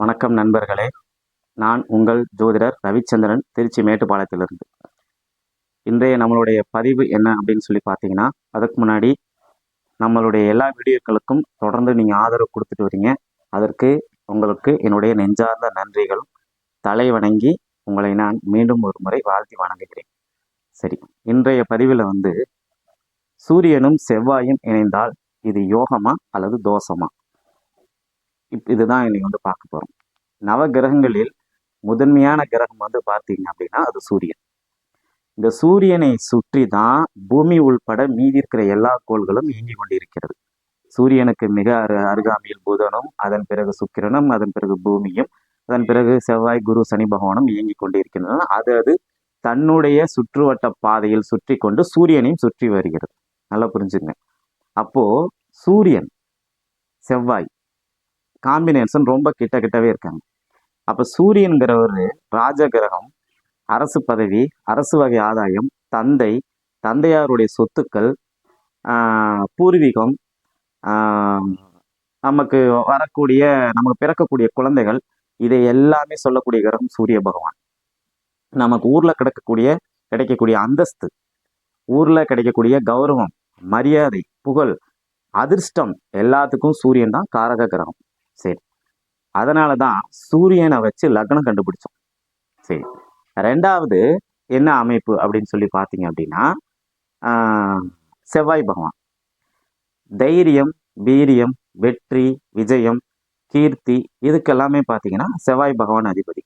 வணக்கம் நண்பர்களே. நான் உங்கள் ஜோதிடர் ரவிச்சந்திரன் திருச்சி மேட்டுப்பாளையத்திலிருந்து. இன்றைய நம்மளுடைய பதிவு என்ன அப்படின்னு சொல்லி பார்த்தீங்கன்னா அதுக்கு முன்னாடி நம்மளுடைய எல்லா வீடியோக்களுக்கும் தொடர்ந்து நீங்கள் ஆதரவு கொடுத்துட்டு வரீங்க. அதற்கு உங்களுக்கு என்னுடைய நெஞ்சார்ந்த நன்றிகளும். தலை வணங்கி உங்களை நான் மீண்டும் ஒரு முறை வாழ்த்தி வணங்குகிறேன். சரி இன்றைய பதிவில் வந்து சூரியனும் செவ்வாயும் இணைந்தால் இது யோகமா அல்லது தோஷமா? இப் இதுதான் இன்னைக்கு வந்து பார்க்க போகிறோம் நவ கிரகங்களில் முதன்மையான கிரகம் வந்து பார்த்தீங்க அப்படின்னா அது சூரியன். இந்த சூரியனை சுற்றி தான் பூமி உள்பட மீதி இருக்கிற எல்லா கோள்களும் இயங்கி கொண்டிருக்கிறது. சூரியனுக்கு மிக அரு அருகாமையில் புதனும் அதன் பிறகு சுக்கிரனும் அதன் பிறகு பூமியும் அதன் பிறகு செவ்வாய் குரு சனி பகவானும் இயங்கி கொண்டிருக்கின்றன. அது அது தன்னுடைய சுற்றுவட்ட பாதையில் சுற்றி கொண்டு சூரியனையும் சுற்றி வருகிறது. நல்லா புரிஞ்சுங்க அப்போ சூரியன் செவ்வாய் காம்பினேஷன் ரொம்ப கிட்ட கிட்டவே இருக்காங்க. அப்போ சூரியன்கிறவர் ராஜ கிரகம் அரசு பதவி அரசு வகை ஆதாயம் தந்தை தந்தையாருடைய சொத்துக்கள் பூர்வீகம் நமக்கு வரக்கூடிய நமக்கு பிறக்கக்கூடிய குழந்தைகள் இதை எல்லாமே சொல்லக்கூடிய கிரகம் சூரிய பகவான். நமக்கு ஊரில் கிடைக்கக்கூடிய கிடைக்கக்கூடிய அந்தஸ்து ஊரில் கிடைக்கக்கூடிய கௌரவம் மரியாதை புகழ் அதிர்ஷ்டம் எல்லாத்துக்கும் சூரியன் தான் காரக கிரகம். சரி. அதனால தான் சூரியனை வச்சு லக்னம் கண்டுபிடிச்சோம். சரி. ரெண்டாவது என்ன அமைப்பு அப்படின்னு சொல்லி பார்த்தீங்க அப்படின்னா செவ்வாய் பகவான். தைரியம் வீரியம் வெற்றி விஜயம் கீர்த்தி இதுக்கெல்லாமே பார்த்தீங்கன்னா செவ்வாய் பகவான் அதிபதி.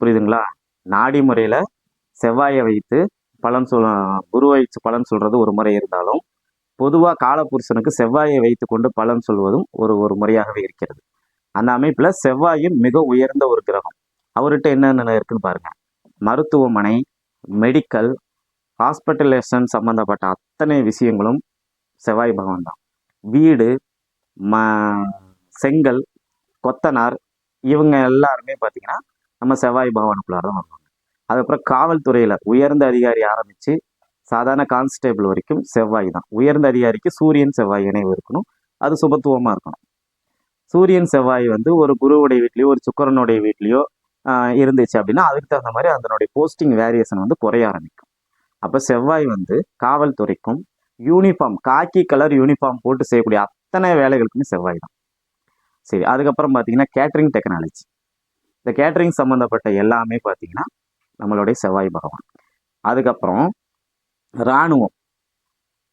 புரியுதுங்களா? நாடி முறையில் செவ்வாயை வைத்து பலன் சொல் குருவை பலன் சொல்கிறது ஒரு முறை இருந்தாலும் பொதுவாக காலபுருஷனுக்கு செவ்வாயை வைத்து கொண்டு பலன் சொல்வதும் ஒரு ஒரு முறையாகவே இருக்கிறது. அந்த அமைப்பில் செவ்வாயும் மிக உயர்ந்த ஒரு கிரகம். அவர்கிட்ட என்னென்ன இருக்குன்னு பாருங்கள் மருத்துவமனை மெடிக்கல் ஹாஸ்பிட்டலேஷன் சம்மந்தப்பட்ட அத்தனை விஷயங்களும் செவ்வாய் பகவான் தான். வீடு ம செங்கல் கொத்தனார் இவங்க எல்லாருமே பார்த்தீங்கன்னா நம்ம செவ்வாய் பகவானுக்குள்ளார தான் வருவாங்க. அதுக்கப்புறம் காவல்துறையில் உயர்ந்த அதிகாரி ஆரம்பித்து சாதாரண கான்ஸ்டேபிள் வரைக்கும் செவ்வாய் தான். உயர்ந்த அதிகாரிக்கு சூரியன் செவ்வாய் இணைவு இருக்கணும். அது சுபத்துவமாக இருக்கணும். சூரியன் செவ்வாய் வந்து ஒரு குருவுடைய வீட்லேயோ ஒரு சுக்கரனுடைய வீட்லேயோ இருந்துச்சு அப்படின்னா அதுக்கு தகுந்த மாதிரி அதனுடைய போஸ்டிங் வேரியேஷன் வந்து குறைய ஆரம்பிக்கும். அப்போ செவ்வாய் வந்து காவல்துறைக்கும் யூனிஃபார்ம் காக்கி கலர் யூனிஃபார்ம் போட்டு செய்யக்கூடிய அத்தனை வேலைகளுக்குமே செவ்வாய் தான். சரி அதுக்கப்புறம் பார்த்தீங்கன்னா கேட்ரிங் டெக்னாலஜி இந்த கேட்ரிங் சம்மந்தப்பட்ட எல்லாமே பார்த்தீங்கன்னா நம்மளுடைய செவ்வாய் பகவான். அதுக்கப்புறம் இராணுவம்.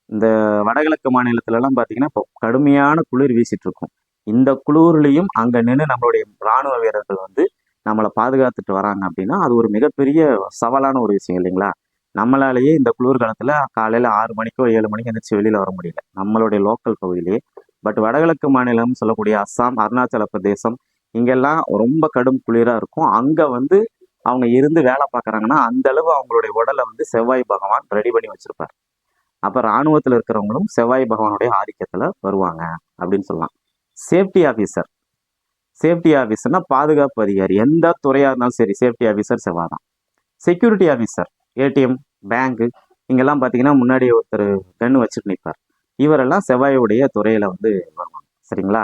இந்த வடகிழக்கு மாநிலத்திலலாம் பார்த்தீங்கன்னா இப்போ கடுமையான குளிர் வீசிட்டு இருக்கும் இந்த குளிர்லையும் அங்கே நின்று நம்மளுடைய இராணுவ வீரர்கள் வந்து நம்மளை பாதுகாத்துட்டு வராங்க அப்படின்னா அது ஒரு மிகப்பெரிய சவாலான ஒரு விஷயம் இல்லைங்களா? நம்மளாலேயே இந்த குளிர் காலத்தில் காலையில் ஆறு மணிக்கோ ஏழு மணிக்கு எந்திரிச்சு வெளியில் வர முடியல. நம்மளுடைய லோக்கல் பகுதியிலே பட் வடகிழக்கு மாநிலம் சொல்லக்கூடிய அஸ்ஸாம் அருணாச்சல பிரதேசம் இங்கெல்லாம் ரொம்ப கடும் குளிராக இருக்கும். அங்கே வந்து அவங்க இருந்து வேலை பார்க்குறாங்கன்னா அந்த அளவு அவங்களுடைய உடலை வந்து செவ்வாய் பகவான் ரெடி பண்ணி வச்சிருப்பார். அப்போ இராணுவத்தில் இருக்கிறவங்களும் செவ்வாய் பகவானுடைய ஆதிக்கத்தில் வருவாங்க அப்படின்னு சொல்லலாம். சேஃப்டி ஆஃபீஸர் சேஃப்டி ஆஃபீஸர்னா பாதுகாப்பு அதிகாரி. எந்த துறையாக இருந்தாலும் சரி சேஃப்டி ஆஃபீஸர் செவ்வாய் தான். செக்யூரிட்டி ஆஃபீஸர் ஏடிஎம் பேங்க்கு இங்கெல்லாம் பார்த்தீங்கன்னா முன்னாடி ஒருத்தர் கன்று வச்சுட்டு நிற்பார் இவரெல்லாம் செவ்வாயுடைய துறையில் வந்து வருவாங்க. சரிங்களா?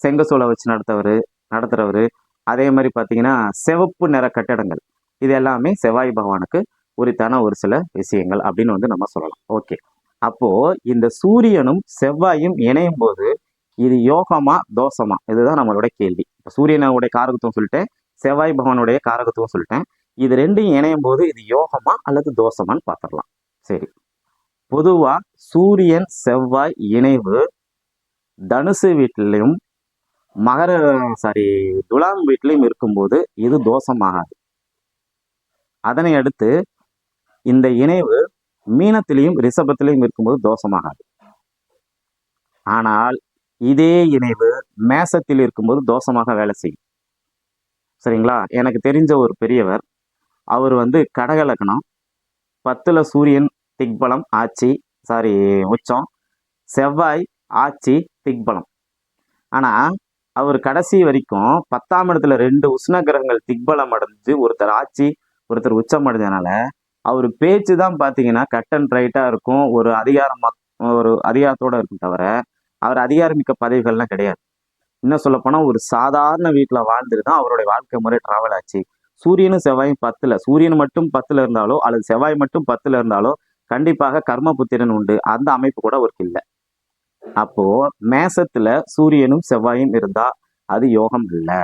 செங்கசூளை வச்சு நடத்தவர் நடத்துகிறவர் அதே மாதிரி பார்த்தீங்கன்னா சிவப்பு நிற கட்டடங்கள். இது எல்லாமே செவ்வாய் பகவானுக்கு உரித்தான ஒரு சில விஷயங்கள் அப்படின்னு வந்து நம்ம சொல்லலாம். ஓகே. அப்போது இந்த சூரியனும் செவ்வாயும் இணையும் போது இது யோகமா தோஷமா? இதுதான் நம்மளோட கேள்வி. இப்போ சூரியனுடைய காரகத்துவம் சொல்லிட்டேன் செவ்வாய் பகவானுடைய காரகத்துவம் சொல்லிட்டேன். இது ரெண்டையும் இணையும் போது இது யோகமா அல்லது தோஷமான்னு பார்த்துடலாம் சரி. பொதுவாக சூரியன் செவ்வாய் இணைவு தனுசு வீட்டிலையும் மகர சாரி துலாம் வீட்லையும் இருக்கும்போது இது தோஷமாகாது. அதனை அடுத்து இந்த இணைவு மீனத்திலையும் ரிஷபத்திலையும் இருக்கும்போது தோஷமாகாது. ஆனால் இதே இணைவு மேசத்தில் இருக்கும்போது தோஷமாக வேலை செய்யும். சரிங்களா? எனக்கு தெரிஞ்ச ஒரு பெரியவர் அவர் வந்து கடக லக்னம் பத்துல சூரியன் திக்பலம் ஆட்சி சாரி உச்சம் செவ்வாய் ஆட்சி திக்பலம். ஆனால் அவர் கடைசி வரைக்கும் பத்தாம் இடத்துல ரெண்டு உஷ்ண கிரகங்கள் திக்பலம் அடைஞ்சு ஒருத்தர் ஆட்சி ஒருத்தர் உச்சம் அடைஞ்சதுனால அவர் பேச்சு தான் பார்த்தீங்கன்னா கட் அண்ட் ரைட்டாக இருக்கும். ஒரு அதிகாரம் ஒரு அதிகாரத்தோடு இருக்கும் தவிர அவர் அதிகாரமிக்க பதவிகள்லாம் கிடையாது. இன்னும் சொல்லப்போனால் ஒரு சாதாரண வீட்டில் வாழ்ந்துட்டு தான் அவருடைய வாழ்க்கை முறை டிராவல் ஆச்சு. சூரியனும் செவ்வாயும் பத்தில். சூரியன் மட்டும் பத்தில் இருந்தாலோ அல்லது செவ்வாய் மட்டும் பத்தில் இருந்தாலோ கண்டிப்பாக கர்ம புத்திரன் உண்டு. அந்த அமைப்பு கூட அவருக்கு இல்லை. அப்போ மேசத்துல சூரியனும் செவ்வாயும் இருந்தா அது யோகம் இல்லை.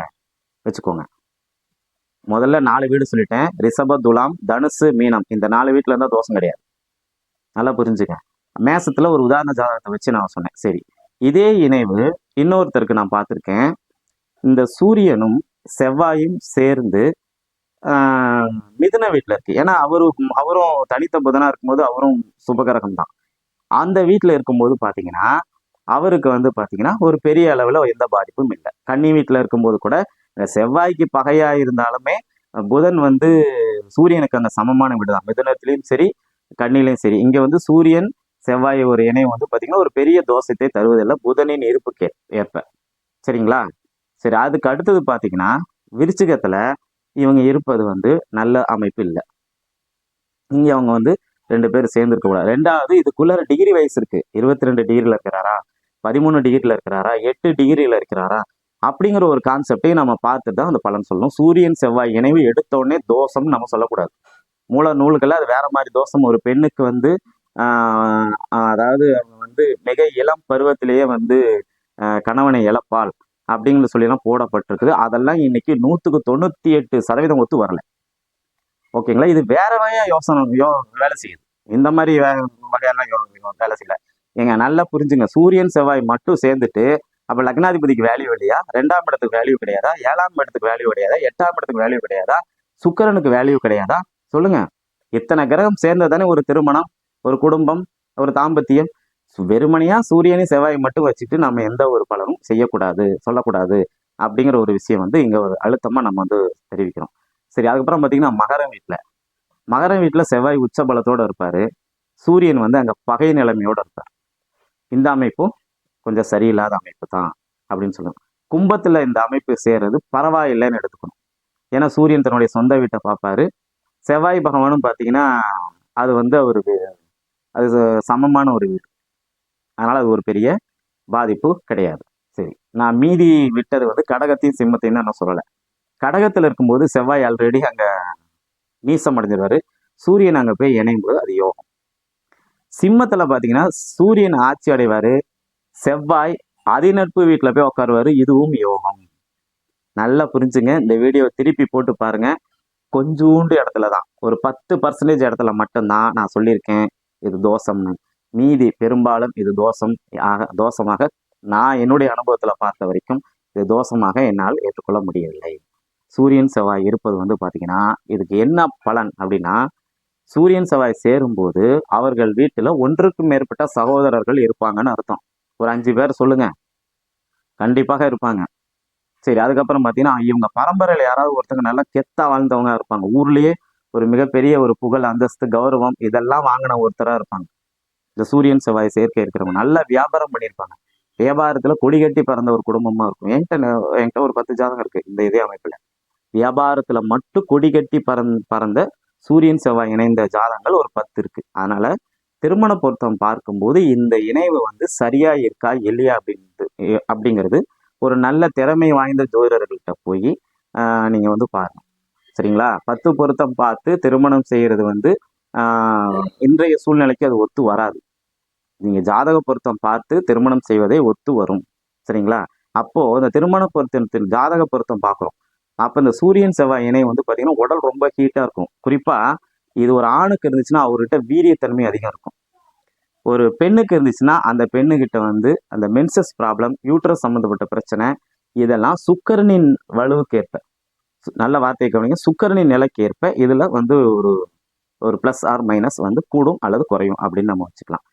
வச்சுக்கோங்க. முதல்ல நாலு வீடு சொல்லிட்டேன். ரிஷப துலாம் தனுசு மீனம். இந்த நாலு வீட்டில் இருந்தால் தோஷம் கிடையாது. நல்லா புரிஞ்சுக்க. மேசத்துல ஒரு உதாரண ஜாதகத்தை வச்சு நான் சொன்னேன். சரி. இதே இணைவு இன்னொருத்தருக்கு நான் பார்த்துருக்கேன். இந்த சூரியனும் செவ்வாயும் சேர்ந்து ஆஹ், மிதுன வீட்டில் இருக்கு. ஏன்னா அவரும் அவரும் தனித்த புதனா இருக்கும்போது அவரும் சுபகிரகம் தான் அந்த வீட்டில் இருக்கும்போது பார்த்தீங்கன்னா அவருக்கு வந்து பார்த்தீங்கன்னா ஒரு பெரிய அளவில் எந்த பாதிப்பும் இல்லை. கன்னி வீட்டில் இருக்கும்போது கூட செவ்வாய்க்கு பகையாக இருந்தாலுமே புதன் வந்து சூரியனுக்கு அந்த சமமான வீடு தான் மிதனத்திலையும் சரி கண்ணிலையும் சரி. இங்கே வந்து சூரியன் செவ்வாய் ஒரு இணையம் வந்து பார்த்தீங்கன்னா ஒரு பெரிய தோஷத்தை தருவதில்லை. புதனின் இருப்புக்கு ஏற்ப. சரிங்களா? சரி அதுக்கு அடுத்தது பார்த்தீங்கன்னா விருச்சிகத்தில் இவங்க இருப்பது வந்து நல்ல அமைப்பு இல்லை. இங்கே அவங்க வந்து ரெண்டு பேரும் சேர்ந்துருக்கக்கூடாது ரெண்டாவது இதுக்குள்ளார டிகிரி வயசு இருக்கு. இருபத்தி ரெண்டு டிகிரியில் இருக்கிறாரா? பதிமூணு டிகிரியில் இருக்கிறாரா? எட்டு டிகிரியில் இருக்கிறாரா? அப்படிங்கிற ஒரு கான்செப்டையும் நம்ம பார்த்துட்டு தான் அந்த பலன் சொல்லணும். சூரியன் செவ்வாய் இணைவு எடுத்தோடனே தோஷம்னு தோஷம் நம்ம சொல்லக்கூடாது. மூல நூல்களில் அது வேற மாதிரி தோஷம். ஒரு பெண்ணுக்கு வந்து அதாவது வந்து மிக இளம் பருவத்திலேயே வந்து கணவனை இழப்பாள். அப்படிங்கிற சொல்லிலாம் போடப்பட்டிருக்குது. அதெல்லாம் இன்னைக்கு நூற்றுக்கு தொண்ணூற்றி எட்டு சதவீதம் ஒத்து வரலை. ஓகேங்களா? இது வேற வகையா யோசனை யோ வேலை செய்யுது. இந்த மாதிரி வே- வகையெல்லாம் வேலை செய்யல. ஏங்க நல்லா புரிஞ்சுங்க. சூரியன் செவ்வாய் மட்டும் சேர்ந்துட்டு அப்ப லக்னாதிபதிக்கு வேல்யூ இல்லையா? ரெண்டாம் இடத்துக்கு வேல்யூ கிடையாதா? ஏழாம் இடத்துக்கு வேல்யூ கிடையாதா? எட்டாம் இடத்துக்கு வேல்யூ கிடையாதா? சுக்கரனுக்கு வேல்யூ கிடையாதா? சொல்லுங்க. இத்தனை கிரகம் சேர்ந்ததானே ஒரு திருமணம் ஒரு குடும்பம் ஒரு தாம்பத்தியம். சு- வெறுமனையா சூரியனையும் செவ்வாய் மட்டும் வச்சுட்டு நம்ம எந்த ஒரு பலனும் செய்யக்கூடாது சொல்லக்கூடாது அப்படிங்கிற ஒரு விஷயம் வந்து இங்க ஒரு அழுத்தமா நம்ம வந்து தெரிவிக்கிறோம். சரி அதுக்கப்புறம் பார்த்தீங்கன்னா மகரம் வீட்டில் மகரம் வீட்டில் செவ்வாய் உச்ச பலத்தோடு இருப்பார். சூரியன் வந்து அங்கே பகை நிலைமையோடு இருப்பார். இந்த அமைப்பும் கொஞ்சம் சரியில்லாத அமைப்பு தான் அப்படின்னு சொல்லுவோம் கும்பத்தில் இந்த அமைப்பு சேர்றது பரவாயில்லைன்னு எடுத்துக்கணும். ஏன்னா சூரியன் தன்னுடைய சொந்த வீட்டை பார்ப்பாரு. செவ்வாய் பகவானும் பார்த்தீங்கன்னா அது வந்து அவருக்கு அது சமமான ஒரு வீடு. அதனால் அது ஒரு பெரிய பாதிப்பு கிடையாது. சரி நான் மீதி விட்டது வந்து கடகத்தையும் சிம்மத்தையும் தான் நான் சொல்லலை. கடகத்தில் இருக்கும்போது செவ்வாய் ஆல்ரெடி அங்கே நீசம் அடைஞ்சிருவாரு சூரியன் அங்கே போய் இணையும் போது அது யோகம். சிம்மத்தில் பார்த்தீங்கன்னா சூரியன் ஆட்சி அடைவார். செவ்வாய் அதிநட்பு வீட்டில் போய் உட்காருவாரு இதுவும் யோகம். நல்லா புரிஞ்சுங்க. இந்த வீடியோவை திருப்பி போட்டு பாருங்கள் கொஞ்சூண்டு இடத்துல தான் ஒரு பத்து பர்சன்டேஜ் இடத்துல மட்டும்தான் நான் சொல்லியிருக்கேன். இது தோஷம்னு. மீதி பெரும்பாலும் இது தோஷம் ஆக தோஷமாக நான் என்னுடைய அனுபவத்தில் பார்த்த வரைக்கும் இது தோஷமாக என்னால் ஏற்றுக்கொள்ள முடியவில்லை. சூரியன் செவ்வாய் இருப்பது வந்து பார்த்தீங்கன்னா இதுக்கு என்ன பலன் அப்படின்னா சூரியன் செவ்வாய் சேரும்போது அவர்கள் வீட்டில் ஒன்றுக்கும் மேற்பட்ட சகோதரர்கள் இருப்பாங்கன்னு அர்த்தம். ஒரு அஞ்சு பேர் சொல்லுங்க. கண்டிப்பாக இருப்பாங்க. சரி அதுக்கப்புறம் பார்த்தீங்கன்னா இவங்க பரம்பரையில் யாராவது ஒருத்தங்க நல்லா கெத்தா வாழ்ந்தவங்க இருப்பாங்க. ஊர்லேயே ஒரு மிகப்பெரிய ஒரு புகழ் அந்தஸ்து கௌரவம் இதெல்லாம் வாங்கின ஒருத்தராக இருப்பாங்க. இந்த சூரியன் செவ்வாய் சேர்க்கை இருக்கிறவங்க நல்லா வியாபாரம் பண்ணியிருப்பாங்க. வியாபாரத்தில் கொடி கட்டி பறந்த ஒரு குடும்பமாக இருக்கும். என்கிட்ட என்கிட்ட ஒரு பத்து ஜாதகம் இருக்குது இந்த இதே அமைப்பில். வியாபாரத்துல மட்டும் கொடி கட்டி பறந் பறந்த சூரியன் செவ்வாய் இணைந்த ஜாதகங்கள் ஒரு பத்து இருக்கு. அதனால திருமண பொருத்தம் பார்க்கும்போது இந்த இணைவு வந்து சரியா இருக்கா இல்லையா அப்படின்றது அப்படிங்கிறது ஒரு நல்ல திறமை வாய்ந்த ஜோதிடர்கள்ட்ட போய் ஆஹ், நீங்க வந்து பாருங்க. சரிங்களா? பத்து பொருத்தம் பார்த்து திருமணம் செய்யறது வந்து ஆஹ், இன்றைய சூழ்நிலைக்கு அது ஒத்து வராது. நீங்க ஜாதக பொருத்தம் பார்த்து திருமணம் செய்வதே ஒத்து வரும். சரிங்களா? அப்போ இந்த திருமண பொருத்தத்தின் ஜாதக பொருத்தம் பார்க்குறோம். அப்போ இந்த சூரியன் செவ்வாய் இணை வந்து பார்த்தீங்கன்னா உடல் ரொம்ப ஹீட்டாக இருக்கும். குறிப்பாக இது ஒரு ஆணுக்கு இருந்துச்சுன்னா அவர்கிட்ட வீரியத்தன்மை அதிகம் இருக்கும். ஒரு பெண்ணுக்கு இருந்துச்சுன்னா அந்த பெண்ணுக்கிட்ட வந்து அந்த மென்சஸ் ப்ராப்ளம் யூட்ரஸ் சம்மந்தப்பட்ட பிரச்சனை இதெல்லாம் சுக்கரனின் வலுவுக்கேற்ப. ஏற்ப நல்ல வார்த்தையை கவனிங்க. சுக்கரனின் நிலைக்கேற்ப இதில் வந்து ஒரு ஒரு ப்ளஸ் ஆர் மைனஸ் வந்து கூடும் அல்லது குறையும் அப்படின்னு நம்ம வச்சுக்கலாம்.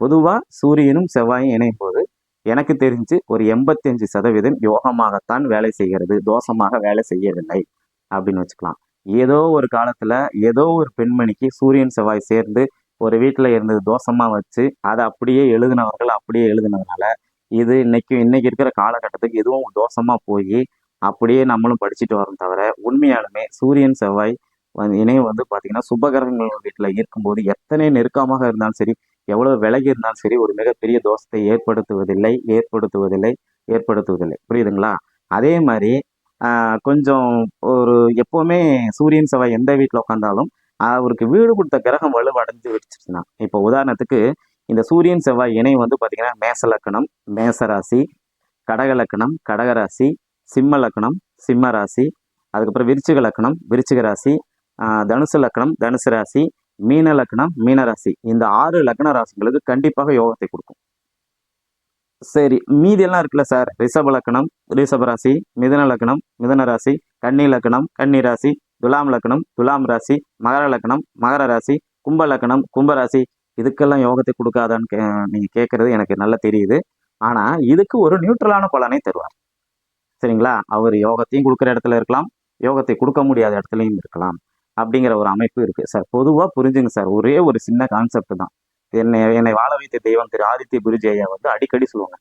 பொதுவாக சூரியனும் செவ்வாயும் இணையும் போது எனக்கு தெரிஞ்சு ஒரு எண்பத்தஞ்சு சதவீதம் யோகமாகத்தான் வேலை செய்கிறது தோஷமாக வேலை செய்யவில்லை அப்படின்னு வச்சுக்கலாம். ஏதோ ஒரு காலத்துல ஏதோ ஒரு பெண்மணிக்கு சூரியன் செவ்வாய் சேர்ந்து ஒரு வீட்டில் இருந்தது தோஷமா வச்சு அதை அப்படியே எழுதினவர்கள் அப்படியே எழுதினதுனால இது இன்னைக்கு இன்னைக்கு இருக்கிற காலகட்டத்துக்கு இதுவும் தோஷமா போய் அப்படியே நம்மளும் படிச்சுட்டு வரோம் தவிர உண்மையாலுமே சூரியன் செவ்வாய் இணையம் வந்து பார்த்தீங்கன்னா சுபகிரகங்கள் வீட்டில் இருக்கும்போது எத்தனை நெருக்கமாக இருந்தாலும் சரி எவ்வளவு விலகி இருந்தாலும் சரி ஒரு மிகப்பெரிய தோஷத்தை ஏற்படுத்துவதில்லை ஏற்படுத்துவதில்லை ஏற்படுத்துவதில்லை. புரியுதுங்களா? அதே மாதிரி கொஞ்சம் ஒரு எப்போவுமே சூரியன் செவ்வாய் எந்த வீட்டில் உட்காந்தாலும் அவருக்கு வீடு கொடுத்த கிரகம் வலுவடைஞ்சு வச்சுச்சுன்னா இப்போ உதாரணத்துக்கு இந்த சூரியன் செவ்வாய் இணை வந்து பார்த்தீங்கன்னா மேச லக்கணம் மேச ராசி கடக லக்கணம் கடகராசி சிம்ம லக்கணம் சிம்ம ராசி அதுக்கப்புறம் விருச்சிக லக்கணம் விருச்சிக ராசி தனுசு லக்கணம் தனுசு ராசி மீன லக்னம் மீன ராசி. இந்த ஆறு லக்ன ராசிகளுக்கு கண்டிப்பாக யோகத்தை கொடுக்கும். சரி மீதி எல்லாம் இருக்குல்ல சார் ரிஷப லக்னம் ரிஷப ராசி மிதன லக்னம் மிதன ராசி கன்னி லக்னம் கன்னி ராசி துலாம் லக்னம் துலாம் ராசி மகர லக்னம் மகர ராசி கும்ப லக்னம் கும்பராசி இதுக்கெல்லாம் யோகத்தை கொடுக்காதான்னு கே நீங்கள் கேட்குறது எனக்கு நல்லா தெரியுது. ஆனால் இதுக்கு ஒரு நியூட்ரலான பலனை தருவார். சரிங்களா? அவர் யோகத்தையும் கொடுக்குற இடத்துல இருக்கலாம் யோகத்தை கொடுக்க முடியாத இடத்துலையும் இருக்கலாம். அப்படிங்கிற ஒரு அமைப்பு இருக்குது சார் பொதுவாக புரிஞ்சுங்க சார். ஒரே ஒரு சின்ன கான்செப்ட் தான். என்னை என்னை வாழ வைத்த தெய்வம் திரு ஆதித்ய குருஜி ஐயா வந்து அடிக்கடி சொல்லுவாங்க.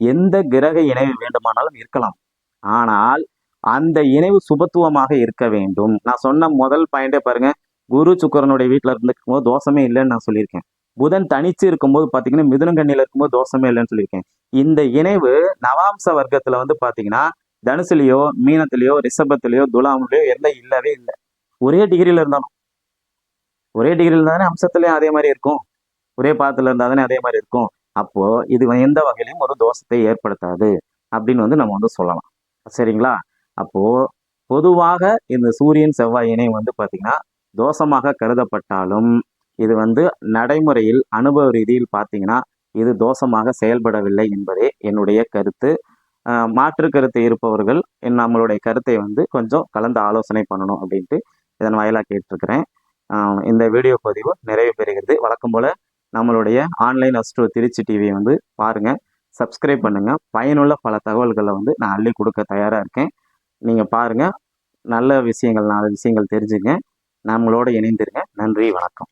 எந்த கிரக இணைவு வேண்டுமானாலும் இருக்கலாம். ஆனால் அந்த இணைவு சுபத்துவமாக இருக்க வேண்டும். நான் சொன்ன முதல் பாயிண்டே பாருங்க. குரு சுக்கரனுடைய வீட்டில் இருந்துக்கும் போது தோஷமே இல்லைன்னு நான் சொல்லியிருக்கேன். புதன் தனிச்சு இருக்கும்போது பார்த்தீங்கன்னா மிதுனங்கண்ணியில் இருக்கும்போது தோஷமே இல்லைன்னு சொல்லியிருக்கேன். இந்த இணைவு நவாம்ச வர்க்கத்தில் வந்து பார்த்தீங்கன்னா தனுசுலையோ மீனத்திலேயோ ரிஷபத்திலேயோ துலாம்லையோ எந்த இல்லவே இல்லை. ஒரே டிகிரியில் இருந்தாலும் ஒரே டிகிரியில் இருந்தாலே அம்சத்துலேயும் அதே மாதிரி இருக்கும். ஒரே பாதத்தில் இருந்தால் தானே அதே மாதிரி இருக்கும். அப்போது இது எந்த வகையிலையும் ஒரு தோஷத்தை ஏற்படுத்தாது அப்படின்னு வந்து நம்ம வந்து சொல்லலாம். சரிங்களா? அப்போது பொதுவாக இந்த சூரியன் செவ்வாய் இணை வந்து பார்த்திங்கன்னா தோஷமாக கருதப்பட்டாலும் இது வந்து நடைமுறையில் அனுபவ ரீதியில் பார்த்தீங்கன்னா இது தோஷமாக செயல்படவில்லை என்பதே என்னுடைய கருத்து. மாற்று கருத்து இருப்பவர்கள் நம்மளுடைய கருத்தை வந்து கொஞ்சம் கலந்து ஆலோசனை பண்ணணும் அப்படின்ட்டு இதன் வாயிலாக கேட்டிருக்கிறேன். இந்த வீடியோ பதிவு நிறைவு பெறுகிறது. வழக்கம் போல் நம்மளுடைய ஆன்லைன் அஸ்ட்ரோ திருச்சி டிவியை வந்து பாருங்கள் சப்ஸ்கிரைப் பண்ணுங்கள் பயனுள்ள பல தகவல்களை வந்து நான் அள்ளி கொடுக்க தயாராக இருக்கேன். நீங்கள் பாருங்கள் நல்ல விஷயங்கள் நாலு விஷயங்கள் தெரிஞ்சுங்க. நம்மளோட இணைந்திருங்க. நன்றி வணக்கம்.